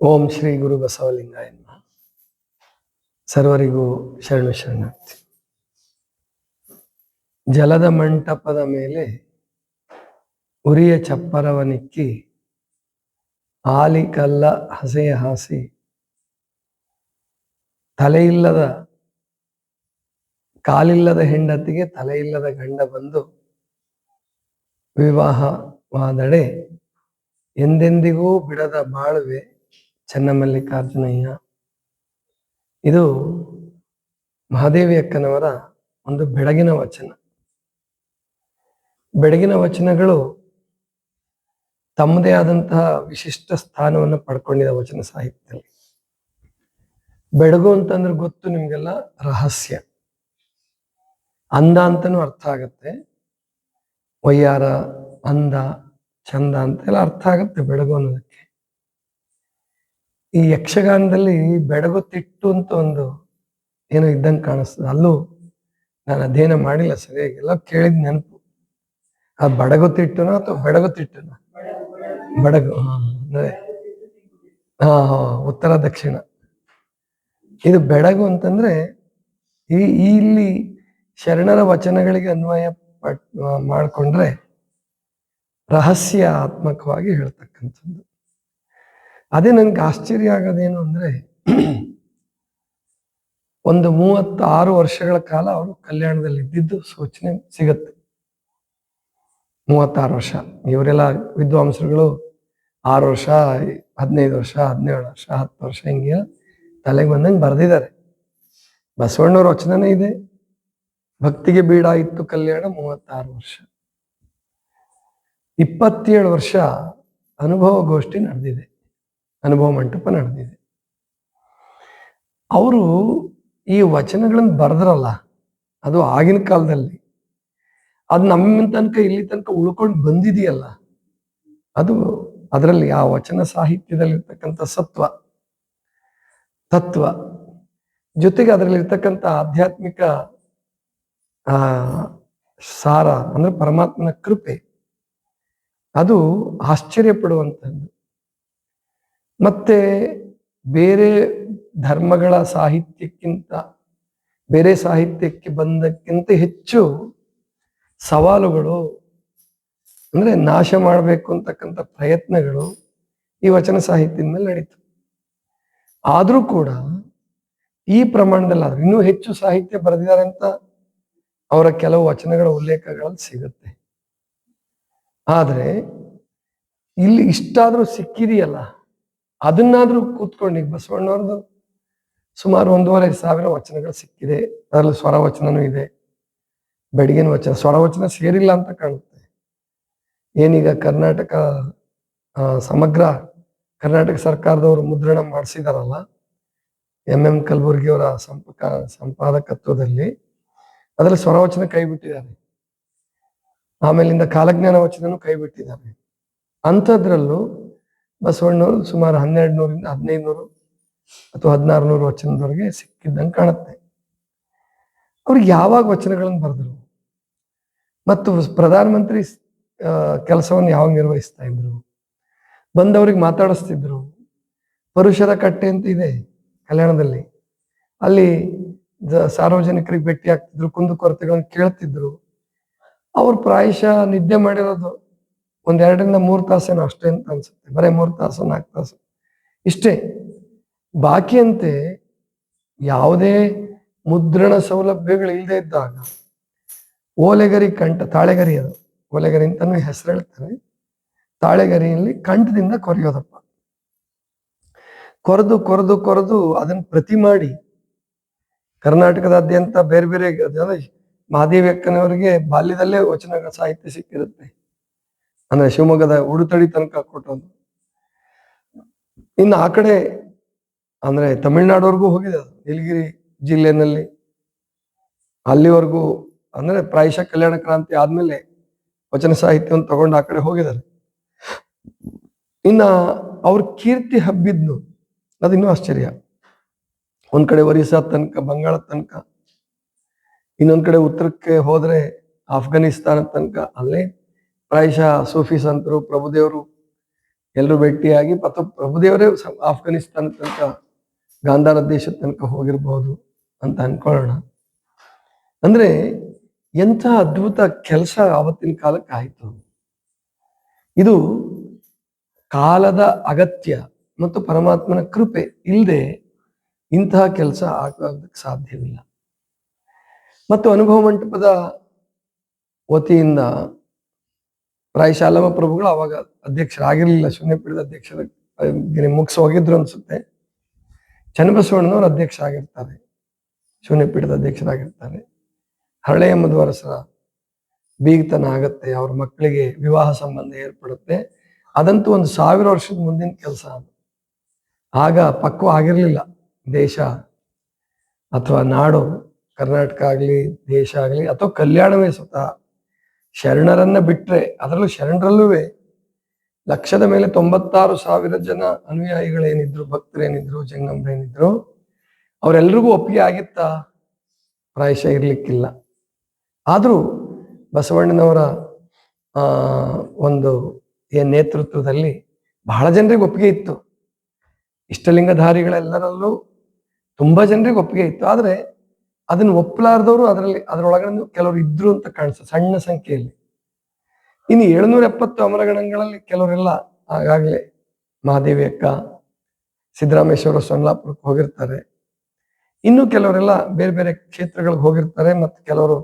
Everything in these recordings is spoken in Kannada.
ಓಂ ಶ್ರೀ ಗುರು ಬಸವಲಿಂಗಾಯ. ಸರ್ವರಿಗೂ ಶರಣು ಶರಣಾರ್ಥಿ ಜಲದ ಮಂಟಪದ ಮೇಲೆ ಉರಿಯ ಚಪ್ಪರವನಿಕ್ಕಿ ಆಲಿ ಕಲ್ಲ ಹಸೆಯ ಹಾಸಿ ತಲೆಯಿಲ್ಲದ ಕಾಲಿಲ್ಲದ ಹೆಂಡತಿಗೆ ತಲೆಯಿಲ್ಲದ ಗಂಡ ಬಂದು ವಿವಾಹವಾದಡೆ ಎಂದೆಂದಿಗೂ ಬಿಡದ ಬಾಳುವೆ ಚನ್ನಮಲ್ಲಿಕಾರ್ಜುನಯ್ಯ. ಇದು ಮಹಾದೇವಿ ಅಕ್ಕನವರ ಒಂದು ಬೆಳಗಿನ ವಚನ. ಬೆಳಗಿನ ವಚನಗಳು ತಮ್ಮದೇ ಆದಂತಹ ವಿಶಿಷ್ಟ ಸ್ಥಾನವನ್ನು ಪಡ್ಕೊಂಡಿದ ವಚನ ಸಾಹಿತ್ಯದಲ್ಲಿ. ಬೆಳಗು ಅಂತಂದ್ರೆ ಗೊತ್ತು ನಿಮ್ಗೆಲ್ಲ? ರಹಸ್ಯ. ಅಂದ ಅಂತನೂ ಅರ್ಥ ಆಗತ್ತೆ. ವಯ್ಯಾರ, ಅಂದ ಚಂದ ಅಂತ ಎಲ್ಲ ಅರ್ಥ ಆಗತ್ತೆ ಬೆಳಗು ಅನ್ನೋದಕ್ಕೆ. ಈ ಯಕ್ಷಗಾನದಲ್ಲಿ ಬೆಡಗುತ್ತಿಟ್ಟು ಅಂತ ಒಂದು ಏನೋ ಇದ್ದಂಗೆ ಕಾಣಿಸ್ತದೆ. ಅಲ್ಲೂ ನಾನು ಅಧ್ಯಯನ ಮಾಡಿಲ್ಲ ಸರಿಯಾಗಿ. ಎಲ್ಲ ಕೇಳಿದ ನೆನಪು. ಆ ಬಡಗುತ್ತಿಟ್ಟುನ ಅಥವಾ ಬೆಡಗುತ್ತಿಟ್ಟುನ? ಬಡಗು ಅಂದ್ರೆ, ಹಾ ಉತ್ತರ, ದಕ್ಷಿಣ. ಇದು ಬೆಡಗು ಅಂತಂದ್ರೆ ಈ, ಇಲ್ಲಿ ಶರಣರ ವಚನಗಳಿಗೆ ಅನ್ವಯ ಮಾಡಿಕೊಂಡ್ರೆ ರಹಸ್ಯಾತ್ಮಕವಾಗಿ ಹೇಳ್ತಕ್ಕಂಥದ್ದು. ಅದೇ ನನಗೆ ಆಶ್ಚರ್ಯ ಆಗೋದೇನು ಅಂದ್ರೆ ಒಂದು ಮೂವತ್ತಾರು ವರ್ಷಗಳ ಕಾಲ ಅವರು ಕಲ್ಯಾಣದಲ್ಲಿ ಇದ್ದಿದ್ದು ಸೂಚನೆ ಸಿಗತ್ತೆ. ಮೂವತ್ತಾರು ವರ್ಷ. ಇವರೆಲ್ಲ ವಿದ್ವಾಂಸರುಗಳು ಆರು ವರ್ಷ, ಹದಿನೈದು ವರ್ಷ, ಹದಿನೇಳು ವರ್ಷ, ಹತ್ತು ವರ್ಷ ಹಿಂಗೆ ತಲೆಗೆ ಬಂದಂಗೆ ಬರೆದಿದ್ದಾರೆ. ಬಸವಣ್ಣವ್ರ ವಚನನೇ ಇದೆ. ಭಕ್ತಿಗೆ ಬೀಡಾಯಿತ್ತು ಕಲ್ಯಾಣ ಮೂವತ್ತಾರು ವರ್ಷ. ಇಪ್ಪತ್ತೇಳು ವರ್ಷ ಅನುಭವ ಗೋಷ್ಠಿ ನಡೆದಿದೆ. ಅನುಭವ ಮಂಟಪ ನಡೆದಿದೆ. ಅವರು ಈ ವಚನಗಳನ್ನು ಬರೆದ್ರಲ್ಲ, ಅದು ಆಗಿನ ಕಾಲದಲ್ಲಿ. ಅದು ನಮ್ಮ ತನಕ, ಇಲ್ಲಿ ತನಕ ಉಳ್ಕೊಂಡು ಬಂದಿದೆಯಲ್ಲ, ಅದು ಅದರಲ್ಲಿ ಆ ವಚನ ಸಾಹಿತ್ಯದಲ್ಲಿರ್ತಕ್ಕಂಥ ಸತ್ವ, ತತ್ವ, ಜೊತೆಗೆ ಅದರಲ್ಲಿರ್ತಕ್ಕಂಥ ಆಧ್ಯಾತ್ಮಿಕ, ಆ, ಸಾರ, ಅಂದ್ರೆ ಪರಮಾತ್ಮನ ಕೃಪೆ, ಅದು ಆಶ್ಚರ್ಯ ಪಡುವಂಥದ್ದು ಮತ್ತೆ ಬೇರೆ ಧರ್ಮಗಳ ಸಾಹಿತ್ಯಕ್ಕಿಂತ, ಬೇರೆ ಸಾಹಿತ್ಯಕ್ಕೆ ಬಂದಕ್ಕಿಂತ ಹೆಚ್ಚು ಸವಾಲುಗಳು ಅಂದ್ರೆ ನಾಶ ಮಾಡಬೇಕು ಅಂತಕ್ಕಂಥ ಪ್ರಯತ್ನಗಳು ಈ ವಚನ ಸಾಹಿತ್ಯದ ಮೇಲೆ ನಡೀತು. ಆದರೂ ಕೂಡ ಈ ಪ್ರಮಾಣದಲ್ಲಿ ಆದ್ರೆ ಇನ್ನೂ ಹೆಚ್ಚು ಸಾಹಿತ್ಯ ಬರೆದಿದ್ದಾರೆ ಅಂತ ಅವರ ಕೆಲವು ವಚನಗಳ ಉಲ್ಲೇಖಗಳಲ್ಲಿ ಸಿಗುತ್ತೆ. ಆದರೆ ಇಲ್ಲಿ ಇಷ್ಟಾದರೂ ಸಿಕ್ಕಿದೆಯಲ್ಲ? ಅದನ್ನಾದ್ರೂ ಕೂತ್ಕೊಂಡು ಬಸವಣ್ಣವ್ರದ್ದು ಸುಮಾರು ಒಂದೂವರೆ ಸಾವಿರ ವಚನಗಳು ಸಿಕ್ಕಿದೆ. ಅದರಲ್ಲಿ ಸ್ವರ ವಚನನೂ ಇದೆ. ಬೆಡಗಿನ ವಚನ, ಸ್ವರ ವಚನ ಸೇರಿಲ್ಲ ಅಂತ ಕಾಣುತ್ತೆ. ಏನೀಗ ಕರ್ನಾಟಕ ಸಮಗ್ರ ಕರ್ನಾಟಕ ಸರ್ಕಾರದವರು ಮುದ್ರಣ ಮಾಡಿಸಿದಾರಲ್ಲ, ಎಂ ಎಂ ಕಲಬುರ್ಗಿಯವರ ಸಂಪ ಸಂಪಾದಕತ್ವದಲ್ಲಿ, ಅದರಲ್ಲಿ ಸ್ವರ ವಚನ ಕೈ ಬಿಟ್ಟಿದ್ದಾರೆ. ಆಮೇಲಿಂದ ಕಾಲಜ್ಞಾನ ವಚನನೂ ಕೈ ಬಿಟ್ಟಿದ್ದಾರೆ. ಅಂಥದ್ರಲ್ಲೂ ಬಸವಣ್ಣವರು ಸುಮಾರು ಹನ್ನೆರಡು ನೂರಿಂದ ಹದಿನೈದು ನೂರು ಅಥವಾ ಹದಿನಾರು ನೂರು ವಚನದವರೆಗೆ ಸಿಕ್ಕಿದ್ದಂಗೆ ಕಾಣುತ್ತೆ. ಅವ್ರಿಗೆ ಯಾವಾಗ ವಚನಗಳನ್ನು ಬರೆದ್ರು? ಮತ್ತು ಪ್ರಧಾನಮಂತ್ರಿ ಕೆಲಸವನ್ನು ಯಾವಾಗ ನಿರ್ವಹಿಸ್ತಾ ಇದ್ರು? ಬಂದವ್ರಿಗೆ ಮಾತಾಡಿಸ್ತಿದ್ರು. ಪರುಷರ ಕಟ್ಟೆ ಅಂತ ಇದೆ ಕಲ್ಯಾಣದಲ್ಲಿ. ಅಲ್ಲಿ ಸಾರ್ವಜನಿಕರಿಗೆ ಭೇಟಿ ಆಗ್ತಿದ್ರು ಕುಂದುಕೊರತೆಗಳನ್ನು ಕೇಳ್ತಿದ್ರು. ಅವ್ರು ಪ್ರಾಯಶಃ ನಿದ್ದೆ ಮಾಡಿರೋದು ಒಂದ್ ಎರಡರಿಂದ ಮೂರು ತಾಸೇನೋ ಅಷ್ಟೇ ಅಂತ ಅನ್ಸುತ್ತೆ. ಬರೀ ಮೂರು ತಾಸು, ನಾಲ್ಕು ತಾಸು. ಇಷ್ಟೇ, ಬಾಕಿಯಂತೆ ಯಾವುದೇ ಮುದ್ರಣ ಸೌಲಭ್ಯಗಳು ಇಲ್ಲದೆ ಇದ್ದಾಗ, ಓಲೆಗರಿ ಕಂಠ, ತಾಳೆಗರಿ ಅದು. ಓಲೆಗರಿ ಅಂತಾನು ಹೆಸರು ಹೇಳ್ತಾರೆ. ತಾಳೆಗರಿಯಲ್ಲಿ ಕಂಠದಿಂದ ಕೊರೆಯೋದಪ್ಪ. ಕೊರೆದು ಕೊರೆದು ಕೊರೆದು ಅದನ್ನ ಪ್ರತಿ ಮಾಡಿ, ಕರ್ನಾಟಕದಾದ್ಯಂತ ಬೇರೆ ಬೇರೆ ಮಹಾದೇವಿ ಅಕ್ಕನವರಿಗೆ ಬಾಲ್ಯದಲ್ಲೇ ವಚನ ಸಾಹಿತ್ಯ ಸಿಕ್ಕಿರುತ್ತೆ. ಅಂದ್ರೆ ಶಿವಮೊಗ್ಗದ ಉಡುತಡಿ ತನಕ ಕೊಟ್ಟು ಇನ್ನು ಆ ಕಡೆ ಅಂದ್ರೆ ತಮಿಳ್ನಾಡುವರೆಗೂ ಹೋಗಿದೆ ಅದು. ನೀಲಗಿರಿ ಜಿಲ್ಲೆನಲ್ಲಿ ಅಲ್ಲಿವರೆಗೂ ಅಂದ್ರೆ ಪ್ರಾಯಶಃ ಕಲ್ಯಾಣ ಕ್ರಾಂತಿ ಆದ್ಮೇಲೆ ವಚನ ಸಾಹಿತ್ಯವನ್ನು ತಗೊಂಡು ಆ ಕಡೆ ಹೋಗಿದ್ದಾರೆ. ಇನ್ನ ಅವ್ರ ಕೀರ್ತಿ ಹಬ್ಬಿದ್ನು. ಅದಿನ್ನೂ ಆಶ್ಚರ್ಯ. ಒಂದ್ ಕಡೆ ಒರಿಸ್ಸಾ ತನಕ, ಬಂಗಾಳ ತನಕ, ಇನ್ನೊಂದ್ ಕಡೆ ಉತ್ತರಕ್ಕೆ ಹೋದ್ರೆ ಆಫ್ಘಾನಿಸ್ತಾನ ತನಕ ಅಲ್ಲೇ ಪ್ರಾಯಶಃ ಸೂಫಿ ಸಂತರು, ಪ್ರಭುದೇವರು ಎಲ್ಲರೂ ಭೇಟಿಯಾಗಿ ಮತ್ತು ಪ್ರಭುದೇವರೇ ಆಫ್ಘಾನಿಸ್ತಾನ ತನಕ, ಗಾಂಧಾರ ದೇಶದ ತನಕ ಹೋಗಿರ್ಬೋದು ಅಂತ ಅನ್ಕೊಳ್ಳೋಣ. ಅಂದ್ರೆ ಎಂಥ ಅದ್ಭುತ ಕೆಲಸ ಆವತ್ತಿನ ಕಾಲಕ್ಕೆ ಆಯಿತು. ಇದು ಕಾಲದ ಅಗತ್ಯ ಮತ್ತು ಪರಮಾತ್ಮನ ಕೃಪೆ ಇಲ್ಲದೆ ಇಂತಹ ಕೆಲಸ ಆಗೋದಕ್ಕೆ ಸಾಧ್ಯವಿಲ್ಲ. ಮತ್ತು ಅನುಭವ ಮಂಟಪದ ವತಿಯಿಂದ ಪ್ರಾಯಶಃ ಅಲ್ಲಮ ಪ್ರಭುಗಳು ಅವಾಗ ಅಧ್ಯಕ್ಷರಾಗಿರ್ಲಿಲ್ಲ, ಶೂನ್ಯ ಪೀಠದ ಅಧ್ಯಕ್ಷರ ಮುಗಿಸ್ ಹೋಗಿದ್ರು ಅನ್ಸುತ್ತೆ. ಚನ್ನಬಸವಣ್ಣನವರು ಅಧ್ಯಕ್ಷ ಆಗಿರ್ತಾರೆ ಶೂನ್ಯ ಪೀಠದ ಅಧ್ಯಕ್ಷರಾಗಿರ್ತಾರೆ. ಹರಳೆಯ ಮಧ್ವರಸರ ಬೀಗತನ ಆಗತ್ತೆ, ಅವ್ರ ಮಕ್ಕಳಿಗೆ ವಿವಾಹ ಸಂಬಂಧ ಏರ್ಪಡುತ್ತೆ. ಅದಂತೂ ಒಂದು ಸಾವಿರ ವರ್ಷದ ಮುಂದಿನ ಕೆಲಸ ಅದು. ಆಗ ಪಕ್ವ ಆಗಿರಲಿಲ್ಲ, ದೇಶ ಅಥವಾ ನಾಡು, ಕರ್ನಾಟಕ ಆಗಲಿ, ದೇಶ ಆಗಲಿ, ಅಥವಾ ಕಲ್ಯಾಣವೇ ಸ್ವತಃ ಶರಣರನ್ನ ಬಿಟ್ರೆ, ಅದರಲ್ಲೂ ಶರಣರಲ್ಲೂ ಲಕ್ಷದ ಮೇಲೆ ತೊಂಬತ್ತಾರು ಸಾವಿರ ಜನ ಅನುಯಾಯಿಗಳೇನಿದ್ರು, ಭಕ್ತರೇನಿದ್ರು, ಜಂಗಮರೇನಿದ್ರು ಅವರೆಲ್ಲರಿಗೂ ಒಪ್ಪಿಗೆ ಆಗಿತ್ತಾ? ಪ್ರಾಯಶಃ ಇರ್ಲಿಕ್ಕಿಲ್ಲ. ಆದರೂ ಬಸವಣ್ಣನವರ ಒಂದು ಏನ್ ನೇತೃತ್ವದಲ್ಲಿ ಬಹಳ ಜನರಿಗೆ ಒಪ್ಪಿಗೆ ಇತ್ತು. ಇಷ್ಟಲಿಂಗಧಾರಿಗಳೆಲ್ಲರಲ್ಲೂ ತುಂಬಾ ಜನರಿಗೆ ಒಪ್ಪಿಗೆ ಇತ್ತು. ಆದ್ರೆ ಅದನ್ನ ಒಪ್ಪಲಾರ್ದವರು ಅದರಲ್ಲಿ, ಅದರೊಳಗಡೆ ಕೆಲವರು ಇದ್ರು ಅಂತ ಕಾಣಿಸ್ತದೆ ಸಣ್ಣ ಸಂಖ್ಯೆಯಲ್ಲಿ. ಇನ್ನು ಏಳ್ನೂರ ಎಪ್ಪತ್ತು ಅಮರಗಣಗಳಲ್ಲಿ ಕೆಲವರೆಲ್ಲ ಆಗಾಗಲೇ ಮಹಾದೇವಿ ಅಕ್ಕ, ಸಿದ್ದರಾಮೇಶ್ವರ ಸೊಲ್ಲಾಪುರಕ್ಕೆ ಹೋಗಿರ್ತಾರೆ. ಇನ್ನು ಕೆಲವರೆಲ್ಲ ಬೇರೆ ಬೇರೆ ಕ್ಷೇತ್ರಗಳಿಗೆ ಹೋಗಿರ್ತಾರೆ ಮತ್ತು ಕೆಲವರು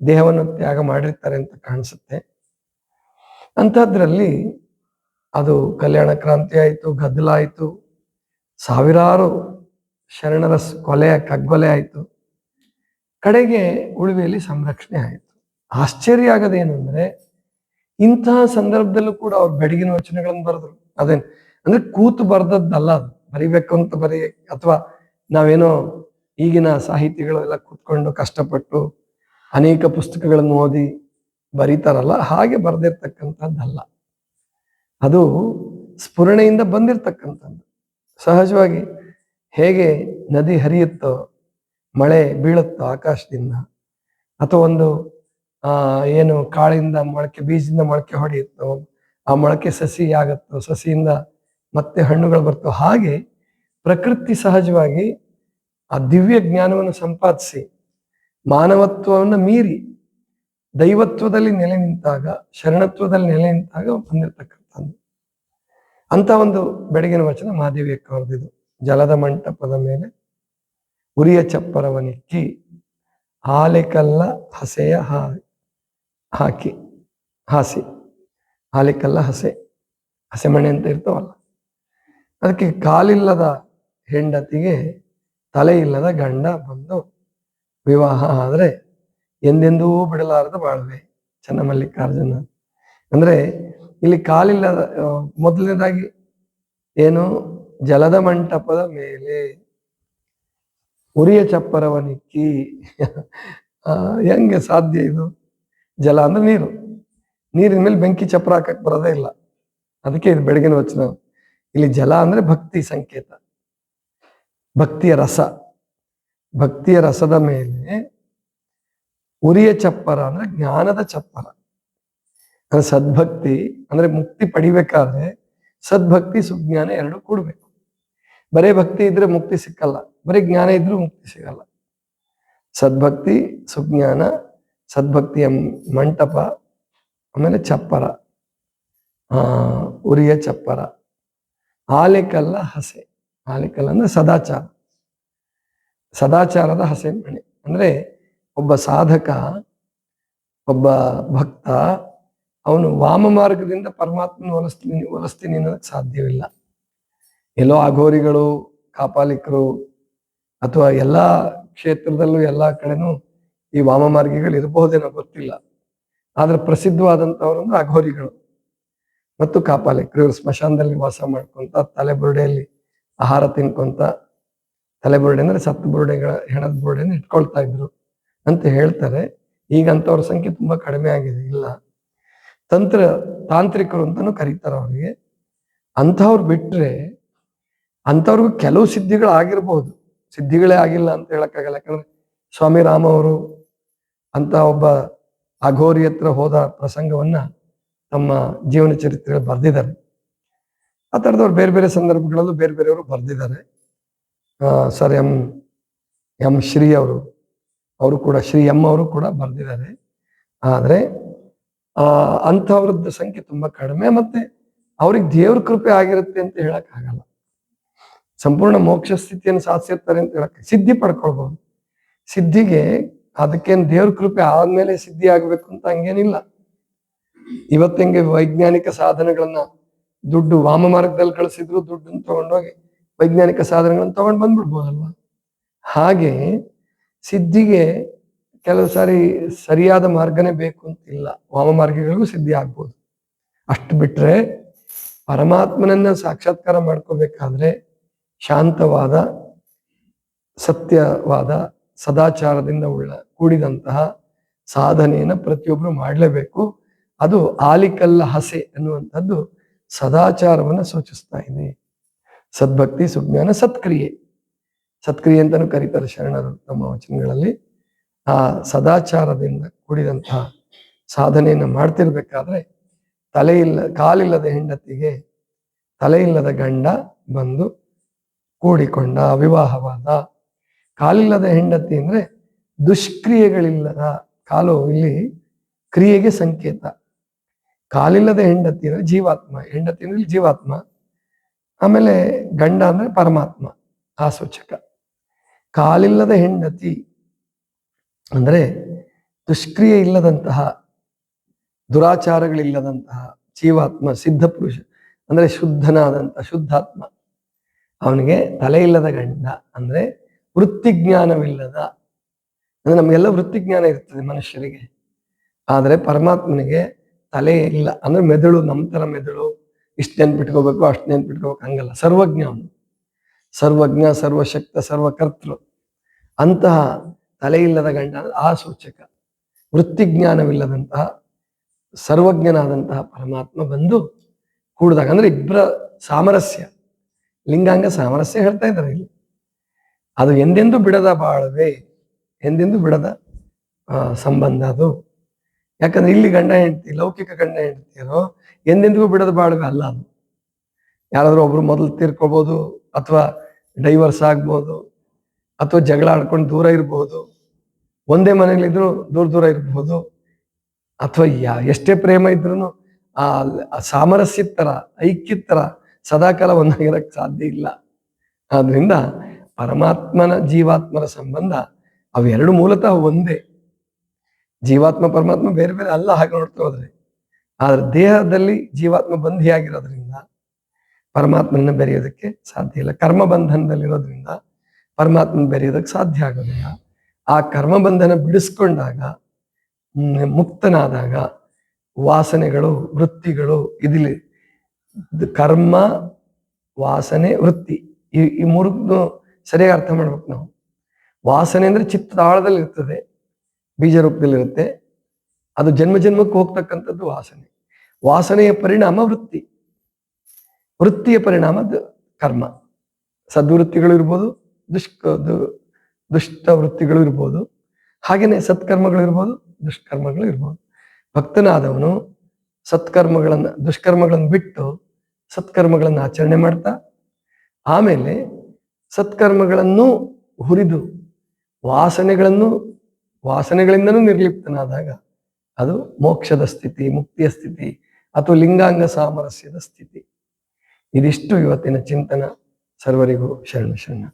ದೇಹವನ್ನು ತ್ಯಾಗ ಮಾಡಿರ್ತಾರೆ ಅಂತ ಕಾಣಿಸುತ್ತೆ. ಅಂಥದ್ರಲ್ಲಿ ಅದು ಕಲ್ಯಾಣ ಕ್ರಾಂತಿ ಆಯಿತು, ಗದ್ದಲ ಆಯಿತು, ಸಾವಿರಾರು ಶರಣರ ಕೊಲೆ, ಕಗ್ಗೊಲೆ ಆಯಿತು. ಕಡೆಗೆ ಉಳುವೆಯಲ್ಲಿ ಸಂರಕ್ಷಣೆ ಆಯಿತು. ಆಶ್ಚರ್ಯ ಆಗೋದೇನು ಇಂತಹ ಸಂದರ್ಭದಲ್ಲೂ ಕೂಡ ಅವ್ರು ಬೆಡಗಿನ ವಚನಗಳನ್ನು ಬರೆದ್ರು. ಅದೇನ್ ಅಂದ್ರೆ ಕೂತು ಬರ್ದದ್ದಲ್ಲ ಅದು. ಬರಿಬೇಕು ಅಂತ ಬರಿ, ಅಥವಾ ನಾವೇನೋ ಈಗಿನ ಸಾಹಿತಿಗಳು ಎಲ್ಲ ಕೂತ್ಕೊಂಡು ಕಷ್ಟಪಟ್ಟು ಅನೇಕ ಪುಸ್ತಕಗಳನ್ನು ಓದಿ ಬರೀತಾರಲ್ಲ, ಹಾಗೆ ಬರೆದಿರ್ತಕ್ಕಂಥದ್ದಲ್ಲ. ಅದು ಸ್ಫುರಣೆಯಿಂದ ಬಂದಿರತಕ್ಕಂಥದ್ದು. ಸಹಜವಾಗಿ ಹೇಗೆ ನದಿ ಹರಿಯುತ್ತೋ ಮಳೆ ಬೀಳುತ್ತೋ ಆಕಾಶದಿಂದ. ಅಥವಾ ಒಂದು, ಆ, ಏನು ಕಾಳಿಂದ ಮೊಳಕೆ ಬೀಜದಿಂದ ಮೊಳಕೆ ಹೊಡೆಯುತ್ತೋ, ಆ ಮೊಳಕೆ ಸಸಿ ಆಗುತ್ತೋ ಸಸಿಯಿಂದ ಮತ್ತೆ ಹಣ್ಣುಗಳು ಬರ್ತೋ ಹಾಗೆ ಪ್ರಕೃತಿ ಸಹಜವಾಗಿ ಆ ದಿವ್ಯ ಜ್ಞಾನವನ್ನು ಸಂಪಾದಿಸಿ, ಮಾನವತ್ವವನ್ನು ಮೀರಿ, ದೈವತ್ವದಲ್ಲಿ ನೆಲೆ ನಿಂತಾಗ, ಶರಣತ್ವದಲ್ಲಿ ನೆಲೆ ನಿಂತಾಗ ಬಂದಿರತಕ್ಕಂಥದ್ದು. ಅಂತ ಒಂದು ಬೆಳಗಿನ ವಚನ ಮಹಾದೇವಿಯ ಅಕ್ಕ ಅವ್ರದ್ದು ಜಲದ ಮಂಟಪದ ಮೇಲೆ ಉರಿಯ ಚಪ್ಪರವನಿಕ್ಕಿ ಹಾಲೆಕಲ್ಲ ಹಸೆಯ ಹಾ, ಹಾಕಿ, ಹಾಸಿ. ಹಾಲಿಕಲ್ಲ ಹಸೆ ಹಸೆಮಣೆ ಅಂತ ಇರ್ತಾವಲ್ಲ. ಅದಕ್ಕೆ ಕಾಲಿಲ್ಲದ ಹೆಂಡತಿಗೆ ತಲೆ ಇಲ್ಲದ ಗಂಡ ಬಂದು ವಿವಾಹ ಆದರೆ ಎಂದೆಂದೂ ಬಿಡಲಾರದ ಬಾಳ್ವೆ, ಚನ್ನಮಲ್ಲಿಕಾರ್ಜುನ. ಅಂದ್ರೆ ಇಲ್ಲಿ ಕಾಲಿಲ್ಲದ ಮೊದಲನೇದಾಗಿ ಏನು? ಜಲದ ಮಂಟಪದ ಮೇಲೆ. ಉರಿಯ ಚಪ್ಪರವನಿಕ್ಕಿ. ಹೆಂಗೆ ಸಾಧ್ಯ ಇದು? ಜಲ ಅಂದ್ರೆ ನೀರು. ನೀರಿನ ಮೇಲೆ ಬೆಂಕಿ ಚಪ್ಪರ ಹಾಕಕ್ ಬರೋದೇ ಇಲ್ಲ. ಅದಕ್ಕೆ ಇದು ಬೆಳಗಿನ ವಚನ. ಇಲ್ಲಿ ಜಲ ಅಂದ್ರೆ ಭಕ್ತಿ ಸಂಕೇತ. ಭಕ್ತಿಯ ರಸ. ಭಕ್ತಿಯ ರಸದ ಮೇಲೆ ಉರಿಯ ಚಪ್ಪರ ಅಂದ್ರೆ ಜ್ಞಾನದ ಚಪ್ಪರ. ಅಂದ್ರೆ ಸದ್ಭಕ್ತಿ ಅಂದ್ರೆ ಮುಕ್ತಿ ಪಡಿಬೇಕಾದ್ರೆ ಸದ್ಭಕ್ತಿ ಸುಜ್ಞಾನ ಎರಡು ಕೂಡ್ಬೇಕು. ಬರೇ ಭಕ್ತಿ ಇದ್ರೆ ಮುಕ್ತಿ ಸಿಕ್ಕಲ್ಲ, ಬರೀ ಜ್ಞಾನ ಇದ್ರೂ ಮುಕ್ತಿ ಸಿಗಲ್ಲ. ಸದ್ಭಕ್ತಿ, ಸುಜ್ಞಾನ, ಸದ್ಭಕ್ತಿಯ ಮಂಟಪ, ಆಮೇಲೆ ಚಪ್ಪರ ಉರಿಯ ಚಪ್ಪರ ಆಲೆಕಲ್ಲ ಹಸೆ ಆಲೆಕಲ್ಲ ಅಂದ್ರೆ ಸದಾಚಾರ. ಸದಾಚಾರದ ಹಸೆ ಮಣಿ, ಅಂದ್ರೆ ಒಬ್ಬ ಸಾಧಕ, ಒಬ್ಬ ಭಕ್ತ, ಅವನು ವಾಮ ಮಾರ್ಗದಿಂದ ಪರಮಾತ್ಮನ ಒಲಿಸ್ತೀನಿ ಒಲಿಸ್ತೀನಿ ಅನ್ನೋದಕ್ಕೆ ಸಾಧ್ಯವಿಲ್ಲ. ಎಲ್ಲೋ ಅಘೋರಿಗಳು, ಕಾಪಾಲಿಕರು ಅಥವಾ ಎಲ್ಲ ಕ್ಷೇತ್ರದಲ್ಲೂ ಎಲ್ಲ ಕಡೆನೂ ಈ ವಾಮ ಮಾರ್ಗಿಗಳು ಇರಬಹುದೇನೋ ಗೊತ್ತಿಲ್ಲ. ಆದ್ರೆ ಪ್ರಸಿದ್ಧವಾದಂಥವ್ರು ಅಂದ್ರೆ ಅಘೋರಿಗಳು ಮತ್ತು ಕಾಪಾಲಿಕರು. ಇವರು ಸ್ಮಶಾನದಲ್ಲಿ ವಾಸ ಮಾಡ್ಕೊಂತ, ತಲೆಬುರುಡೆಯಲ್ಲಿ ಆಹಾರ ತಿನ್ಕೊಂತ, ತಲೆಬುರುಡೆ ಅಂದ್ರೆ ಸತ್ತು ಬುರುಡೆಗಳ, ಹೆಣದ ಬುರುಡೆನ ಇಟ್ಕೊಳ್ತಾ ಇದ್ರು ಅಂತ ಹೇಳ್ತಾರೆ. ಈಗ ಅಂಥವ್ರ ಸಂಖ್ಯೆ ತುಂಬಾ ಕಡಿಮೆ ಆಗಿದೆ. ಇಲ್ಲ. ತಂತ್ರ ತಾಂತ್ರಿಕರು ಅಂತಾನು ಕರೀತಾರೆ ಅವ್ರಿಗೆ. ಅಂಥವ್ರು ಬಿಟ್ರೆ ಅಂಥವ್ರಿಗೂ ಕೆಲವು ಸಿದ್ಧಿಗಳು ಆಗಿರ್ಬೋದು ಸಿದ್ಧಿಗಳೇ ಆಗಿಲ್ಲ ಅಂತ ಹೇಳಕ್ಕಾಗಲ್ಲ. ಯಾಕಂದ್ರೆ ಸ್ವಾಮಿ ರಾಮ ಅವರು ಅಂತ ಒಬ್ಬ ಅಘೋರಿ ಹತ್ರ ಹೋದ ಪ್ರಸಂಗವನ್ನ ತಮ್ಮ ಜೀವನ ಚರಿತ್ರೆ ಬರೆದಿದ್ದಾರೆ. ಆ ಥರದವ್ರು ಬೇರೆ ಬೇರೆ ಸಂದರ್ಭಗಳಲ್ಲೂ ಬೇರೆ ಬೇರೆಯವರು ಬರೆದಿದ್ದಾರೆ. ಸರ್ ಎಂ ಎಂ ಶ್ರೀ ಅವರು ಅವರು ಕೂಡ ಶ್ರೀ ಎಂ ಅವರು ಕೂಡ ಬರೆದಿದ್ದಾರೆ. ಆದರೆ ಅಂಥವ್ರದ್ದು ಸಂಖ್ಯೆ ತುಂಬಾ ಕಡಿಮೆ, ಮತ್ತೆ ಅವ್ರಿಗೆ ದೇವ್ರ ಕೃಪೆ ಆಗಿರುತ್ತೆ ಅಂತ ಹೇಳಕ್ ಆಗಲ್ಲ ಸಂಪೂರ್ಣ ಮೋಕ್ಷ ಸ್ಥಿತಿಯನ್ನು ಸಾಧಿಸಿರ್ತಾರೆ ಅಂತ ಹೇಳಕ್ಕೆ ಸಿದ್ಧಿ ಪಡ್ಕೊಳ್ಬಹುದು ಸಿದ್ಧಿಗೆ ಅದಕ್ಕೇನು ದೇವ್ರ ಕೃಪೆ ಆದ್ಮೇಲೆ ಸಿದ್ಧಿ ಆಗ್ಬೇಕು ಅಂತ ಹಂಗೇನಿಲ್ಲ. ಇವತ್ತಂಗೆ ವೈಜ್ಞಾನಿಕ ಸಾಧನಗಳನ್ನ ದುಡ್ಡು ವಾಮ ಮಾರ್ಗದಲ್ಲಿ ಕಳಿಸಿದ್ರು ದುಡ್ಡನ್ನು ತಗೊಂಡೋಗಿ ವೈಜ್ಞಾನಿಕ ಸಾಧನಗಳನ್ನ ತಗೊಂಡ್ ಬಂದ್ಬಿಡ್ಬೋದಲ್ವ? ಹಾಗೆ ಸಿದ್ಧಿಗೆ ಕೆಲವು ಸಾರಿ ಸರಿಯಾದ ಮಾರ್ಗನೇ ಬೇಕು ಅಂತಿಲ್ಲ. ವಾಮ ಮಾರ್ಗಗಳಿಗೂ ಸಿದ್ಧಿ ಆಗ್ಬೋದು. ಅಷ್ಟು ಬಿಟ್ರೆ ಪರಮಾತ್ಮನನ್ನ ಸಾಕ್ಷಾತ್ಕಾರ ಮಾಡ್ಕೋಬೇಕಾದ್ರೆ ಶಾಂತವಾದ, ಸತ್ಯವಾದ, ಸದಾಚಾರದಿಂದ ಉಳ್ಳ, ಕೂಡಿದಂತಹ ಸಾಧನೆಯನ್ನು ಪ್ರತಿಯೊಬ್ಬರು ಮಾಡಲೇಬೇಕು. ಅದು ಆಲಿಕಲ್ಲ ಹಸೆ ಅನ್ನುವಂಥದ್ದು ಸದಾಚಾರವನ್ನು ಸೂಚಿಸ್ತಾ ಇದೆ. ಸದ್ಭಕ್ತಿ, ಸುಜ್ಞಾನ, ಸತ್ಕ್ರಿಯೆ. ಸತ್ಕ್ರಿಯೆ ಅಂತಲೂ ಕರೀತಾರೆ ಶರಣರು ತಮ್ಮ ವಚನಗಳಲ್ಲಿ. ಆ ಸದಾಚಾರದಿಂದ ಕೂಡಿದಂತಹ ಸಾಧನೆಯನ್ನು ಮಾಡ್ತಿರ್ಬೇಕಾದ್ರೆ ತಲೆ ಇಲ್ಲ ಕಾಲಿಲ್ಲದ ಹೆಂಡತಿಗೆ ತಲೆ ಇಲ್ಲದ ಗಂಡ ಬಂದು ಕೂಡಿಕೊಂಡ ವಿವಾಹವಾದ ಕಾಲಿಲ್ಲದ ಹೆಂಡತಿ ಅಂದ್ರೆ ದುಷ್ಕ್ರಿಯೆಗಳಿಲ್ಲದ ಕಾಲು ಇಲ್ಲಿ ಕ್ರಿಯೆಗೆ ಸಂಕೇತ. ಕಾಲಿಲ್ಲದ ಹೆಂಡತಿ ಅಂದ್ರೆ ಜೀವಾತ್ಮ, ಹೆಂಡತಿ ಅಂದ್ರೆ ಜೀವಾತ್ಮ. ಆಮೇಲೆ ಗಂಡ ಅಂದ್ರೆ ಪರಮಾತ್ಮ ಆ ಸೂಚಕ ಕಾಲಿಲ್ಲದ ಹೆಂಡತಿ ಅಂದ್ರೆ ದುಷ್ಕ್ರಿಯೆ ಇಲ್ಲದಂತಹ, ದುರಾಚಾರಗಳಿಲ್ಲದಂತಹ ಜೀವಾತ್ಮ ಸಿದ್ಧ ಪುರುಷ ಅಂದ್ರೆ ಶುದ್ಧನಾದಂತಹ ಶುದ್ಧಾತ್ಮ. ಅವನಿಗೆ ತಲೆ ಇಲ್ಲದ ಗಂಡ ಅಂದ್ರೆ ವೃತ್ತಿಜ್ಞಾನವಿಲ್ಲದ, ಅಂದ್ರೆ ನಮಗೆಲ್ಲ ವೃತ್ತಿಜ್ಞಾನ ಇರ್ತದೆ ಮನುಷ್ಯರಿಗೆ. ಆದರೆ ಪರಮಾತ್ಮನಿಗೆ ತಲೆ ಇಲ್ಲ ಅಂದ್ರೆ ಮೆದುಳು, ನಮ್ಮ ತರ ಮೆದುಳು, ಇಷ್ಟು ನೆನ್ಪಿಟ್ಕೋಬೇಕು, ಅಷ್ಟು ನೆನ್ಪಿಟ್ಕೋಬೇಕು, ಹಂಗಲ್ಲ. ಸರ್ವಜ್ಞ ಅವನು. ಸರ್ವಜ್ಞ, ಸರ್ವಶಕ್ತ, ಸರ್ವಕರ್ತೃ. ಅಂತಹ ತಲೆ ಇಲ್ಲದ ಗಂಡ ಆ ಸೂಚಕ. ವೃತ್ತಿಜ್ಞಾನವಿಲ್ಲದಂತಹ, ಸರ್ವಜ್ಞನಾದಂತಹ ಪರಮಾತ್ಮ ಬಂದು ಕೂಡಿದಾಗ ಅಂದ್ರೆ ಇಬ್ಬರ ಸಾಮರಸ್ಯ. ಲಿಂಗಾಂಗ ಸಾಮರಸ್ಯ ಹೇಳ್ತಾ ಇದ್ದಾರೆ ಇಲ್ಲಿ. ಅದು ಎಂದೆಂದೂ ಬಿಡದ ಬಾಳವೆ, ಎಂದೆಂದು ಬಿಡದ ಸಂಬಂಧ ಅದು. ಯಾಕಂದ್ರೆ ಇಲ್ಲಿ ಗಂಡ ಹೆಂಡತಿ, ಲೌಕಿಕ ಗಂಡ ಹೆಂಡತಿಯರು ಎಂದೆಂದಿಗೂ ಬಿಡದ ಬಾಳ್ವೆ ಅಲ್ಲ ಅದು. ಯಾರಾದ್ರೂ ಒಬ್ರು ಮೊದಲು ತೀರ್ಕೋಬಹುದು ಅಥವಾ ಡೈವರ್ಸ್ ಆಗ್ಬೋದು, ಅಥವಾ ಜಗಳ ಆಡ್ಕೊಂಡು ದೂರ ಇರಬಹುದು ಒಂದೇ ಮನೇಲಿದ್ರು ದೂರ ದೂರ ಇರಬಹುದು ಅಥವಾ ಯಾ, ಎಷ್ಟೇ ಪ್ರೇಮ ಇದ್ರೂ ಆ ಸಾಮರಸ್ಯ ಥರ ತರ ಥರ ಸದಾಕಾಲ ಒಂದಾಗಿರಕ್ಕೆ ಸಾಧ್ಯ ಇಲ್ಲ. ಆದ್ರಿಂದ ಪರಮಾತ್ಮನ ಜೀವಾತ್ಮನ ಸಂಬಂಧ ಅವೆರಡು ಮೂಲತಃ ಒಂದೇ. ಜೀವಾತ್ಮ, ಪರಮಾತ್ಮ ಬೇರೆ ಬೇರೆ ಅಲ್ಲ ಹಾಗೆ ನೋಡ್ತಾ ಹೋದ್ರೆ. ಆದ್ರೆ ದೇಹದಲ್ಲಿ ಜೀವಾತ್ಮ ಬಂಧಿಯಾಗಿರೋದ್ರಿಂದ ಪರಮಾತ್ಮನ ಬೆರೆಯೋದಕ್ಕೆ ಸಾಧ್ಯ ಇಲ್ಲ. ಕರ್ಮ ಬಂಧನದಲ್ಲಿರೋದ್ರಿಂದ ಪರಮಾತ್ಮನ ಬೆರೆಯೋದಕ್ಕೆ ಸಾಧ್ಯ ಆಗೋದಿಲ್ಲ. ಆ ಕರ್ಮ ಬಂಧನ ಬಿಡಿಸ್ಕೊಂಡಾಗ, ಮುಕ್ತನಾದಾಗ ವಾಸನೆಗಳು, ವೃತ್ತಿಗಳು ಇದಿಲ್ಲಿ ಇದು ಕರ್ಮ, ವಾಸನೆ, ವೃತ್ತಿ. ಈ ಈ ಮೂರು ಸರಿಯಾಗಿ ಅರ್ಥ ಮಾಡ್ಬೇಕು ನಾವು. ವಾಸನೆ ಅಂದ್ರೆ ಚಿತ್ತದ ಆಳದಲ್ಲಿ ಇರ್ತದೆ ಬೀಜ ರೂಪದಲ್ಲಿರುತ್ತೆ ಅದು ಜನ್ಮ ಜನ್ಮಕ್ಕೆ ಹೋಗ್ತಕ್ಕಂಥದ್ದು ವಾಸನೆ. ವಾಸನೆಯ ಪರಿಣಾಮ ವೃತ್ತಿ. ವೃತ್ತಿಯ ಪರಿಣಾಮ ಕರ್ಮ. ಸದ್ವೃತ್ತಿಗಳು ಇರ್ಬೋದು, ದುಷ್ಕ ದುಷ್ಟ ವೃತ್ತಿಗಳು ಇರ್ಬೋದು, ಹಾಗೇನೆ ಸತ್ಕರ್ಮಗಳು ಇರ್ಬೋದು, ದುಷ್ಕರ್ಮಗಳು ಇರ್ಬೋದು. ಭಕ್ತನಾದವನು ಸತ್ಕರ್ಮಗಳನ್ನ, ದುಷ್ಕರ್ಮಗಳನ್ನು ಬಿಟ್ಟು ಸತ್ಕರ್ಮಗಳನ್ನು ಆಚರಣೆ ಮಾಡ್ತಾ, ಆಮೇಲೆ ಸತ್ಕರ್ಮಗಳನ್ನು ಹುರಿದು ವಾಸನೆಗಳನ್ನು, ವಾಸನೆಗಳಿಂದನೂ ನಿರ್ಲಿಪ್ತನಾದಾಗ ಅದು ಮೋಕ್ಷದ ಸ್ಥಿತಿ, ಮುಕ್ತಿಯ ಸ್ಥಿತಿ ಅಥವಾ ಲಿಂಗಾಂಗ ಸಾಮರಸ್ಯದ ಸ್ಥಿತಿ. ಇದಿಷ್ಟು ಇವತ್ತಿನ ಚಿಂತನ. ಸರ್ವರಿಗೂ ಶರಣ ಶರಣ